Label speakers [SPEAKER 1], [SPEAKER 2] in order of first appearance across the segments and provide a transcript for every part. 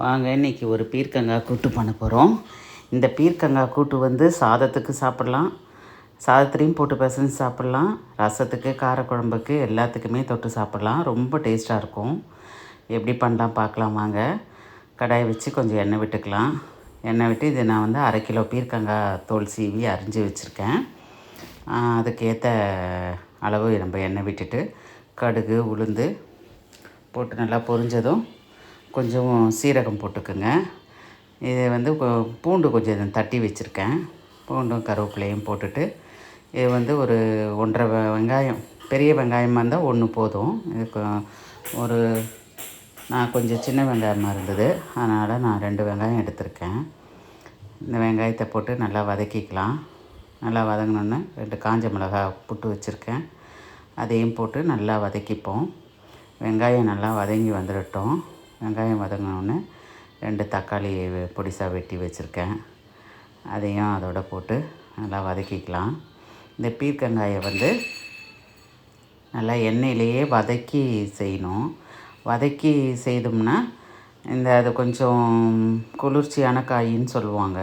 [SPEAKER 1] வாங்க இன்னைக்கு ஒரு பீர்க்கங்காய் கூட்டு பண்ண போகிறோம் இந்த பீர்க்கங்காய் கூட்டு வந்து சாதத்துக்கு சாப்பிட்லாம். சாதத்துலேயும் போட்டு பசஞ்சு சாப்பிட்லாம். ரசத்துக்கு காரக்குழம்புக்கு எல்லாத்துக்குமே தொட்டு சாப்பிட்லாம். ரொம்ப டேஸ்ட்டாக இருக்கும். எப்படி பண்ணலாம் பார்க்கலாம் வாங்க. கடாயை வச்சு கொஞ்சம் எண்ணெய் விட்டுக்கலாம். எண்ணெய் விட்டு இது நான் வந்து அரை கிலோ பீர்க்கங்காய் தோல் சீவி அரிஞ்சு வச்சுருக்கேன். அதுக்கேற்ற அளவு நம்ம எண்ணெய் விட்டுட்டு கடுகு உளுந்து போட்டு நல்லா பொரிஞ்சதும் கொஞ்சம் சீரகம் போட்டுக்குங்க. இது வந்து பூண்டு கொஞ்சம் தட்டி வச்சுருக்கேன். பூண்டும் கருவேப்பிலையும் போட்டுட்டு இது வந்து ஒரு ஒன்றரை வெங்காயம் பெரிய வெங்காயமாக இருந்தால் ஒன்று போதும். இதுக்கு ஒரு நான் கொஞ்சம் சின்ன வெங்காயமாக இருந்தது. அதனால் நான் ரெண்டு வெங்காயம் எடுத்திருக்கேன். இந்த வெங்காயத்தை போட்டு நல்லா வதக்கிக்கலாம். நல்லா வதங்கினோன்னே ரெண்டு காஞ்ச மிளகா புட்டு வச்சுருக்கேன். அதையும் போட்டு நல்லா வதக்கிப்போம். வெங்காயம் நல்லா வதங்கி வந்துடட்டும். வெங்காயம் வதங்கினோடனே ரெண்டு தக்காளி பொடிசாக வெட்டி வச்சுருக்கேன். அதையும் அதோட போட்டு நல்லா வதக்கிக்கலாம். இந்த பீர்க்கங்காயை வந்து நல்லா எண்ணெயிலேயே வதக்கி செய்யணும். வதக்கி செய்தோம்னா இந்த அது கொஞ்சம் குளிர்ச்சியான காயின்னு சொல்லுவாங்க.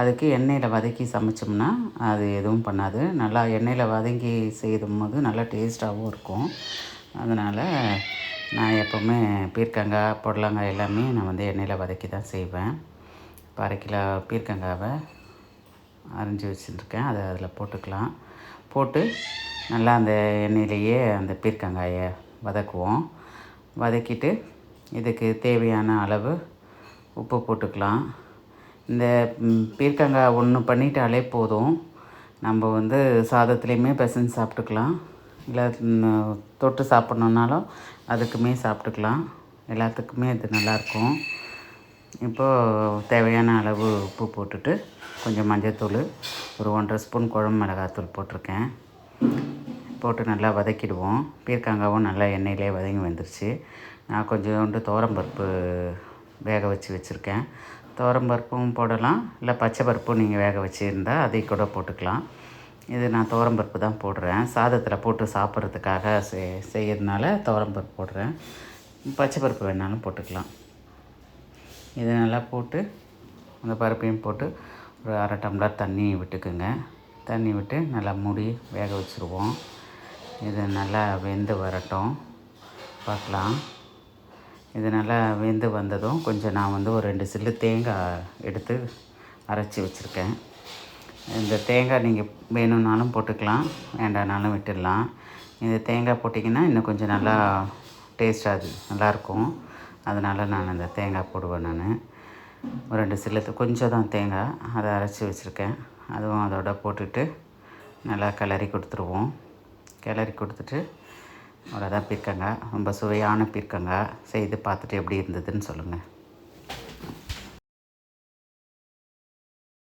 [SPEAKER 1] அதுக்கு எண்ணெயில் வதக்கி சமைச்சோம்னா அது எதுவும் பண்ணாது. நல்லா எண்ணெயில் வதக்கி செய்தும் போது நல்லா டேஸ்ட்டாகவும் இருக்கும். அதனால் நான் எப்போவுமே பீர்க்கங்காய் புடலங்காய் எல்லாமே நான் வந்து எண்ணெயில் வதக்கி தான் செய்வேன். இப்போ அரை கிலோ பீர்க்கங்காவை அரிஞ்சு வச்சுருக்கேன். அதை அதில் போட்டுக்கலாம். போட்டு நல்லா அந்த எண்ணெயிலேயே அந்த பீர்க்கங்காயை வதக்குவோம். வதக்கிட்டு இதுக்கு தேவையான அளவு உப்பு போட்டுக்கலாம். இந்த பீர்க்கங்காய் ஒன்று பண்ணிட்டாலே போதும். நம்ம வந்து சாதத்துலேயுமே பிசைஞ்சு சாப்பிட்டுக்கலாம். இல்லை தொட்டு சாப்பிட்ணுன்னாலும் அதுக்குமே சாப்பிட்டுக்கலாம். எல்லாத்துக்குமே அது நல்லாயிருக்கும். இப்போது தேவையான அளவு உப்பு போட்டுட்டு கொஞ்சம் மஞ்சத்தூள் ஒரு ஒன்றரை ஸ்பூன் குழம்பு மிளகாத்தூள் போட்டிருக்கேன். போட்டு நல்லா வதக்கிடுவோம். பீர்க்கங்காவும் நல்லா எண்ணெயிலே வதங்கி வந்துருச்சு. நான் கொஞ்சோண்டு தோரம்பருப்பு வேக வச்சு வச்சுருக்கேன். தோரம்பருப்பும் போடலாம். இல்லை பச்சை பருப்பும் நீங்கள் வேக வச்சுருந்தா அதை கூட போட்டுக்கலாம். இது நான் துவரம்பருப்பு தான் போடுறேன். சாதத்தில் போட்டு சாப்பிட்றதுக்காக செய் செய்யறதுனால துவரம்பருப்பு போடுறேன். பச்சை பருப்பு வேணாலும் போட்டுக்கலாம். இது நல்லா போட்டு அந்த பருப்பையும் போட்டு ஒரு அரை டம்ளர் தண்ணி விட்டுக்குங்க. தண்ணி விட்டு நல்லா மூடி வேக வச்சுருவோம். இது நல்லா வெந்து வரட்டும். பார்க்கலாம். இது நல்லா வெந்து வந்ததும் கொஞ்சம் நான் வந்து ஒரு ரெண்டு சில்லு தேங்காய் எடுத்து அரைச்சி வச்சுருக்கேன். இந்த தேங்காய் நீங்கள் வேணும்னாலும் போட்டுக்கலாம் வேண்டானாலும் விட்டுடலாம். இந்த தேங்காய் போட்டிங்கன்னா இன்னும் கொஞ்சம் நல்லா டேஸ்டாக அது நல்லாயிருக்கும். அதனால் நான் இந்த தேங்காய் போடுவேன் நான். ஒரு ரெண்டு சில்லத்து கொஞ்சம் தான் தேங்காய். அதை அரைச்சி வச்சுருக்கேன். அதுவும் அதோட போட்டுட்டு நல்லா கிளறி கொடுத்துருவோம். கிளறி கொடுத்துட்டு அவ்வளோதான் பீர்க்கங்காய். ரொம்ப சுவையான பீர்க்கங்காய். செய்து பார்த்துட்டு எப்படி இருந்ததுன்னு சொல்லுங்கள்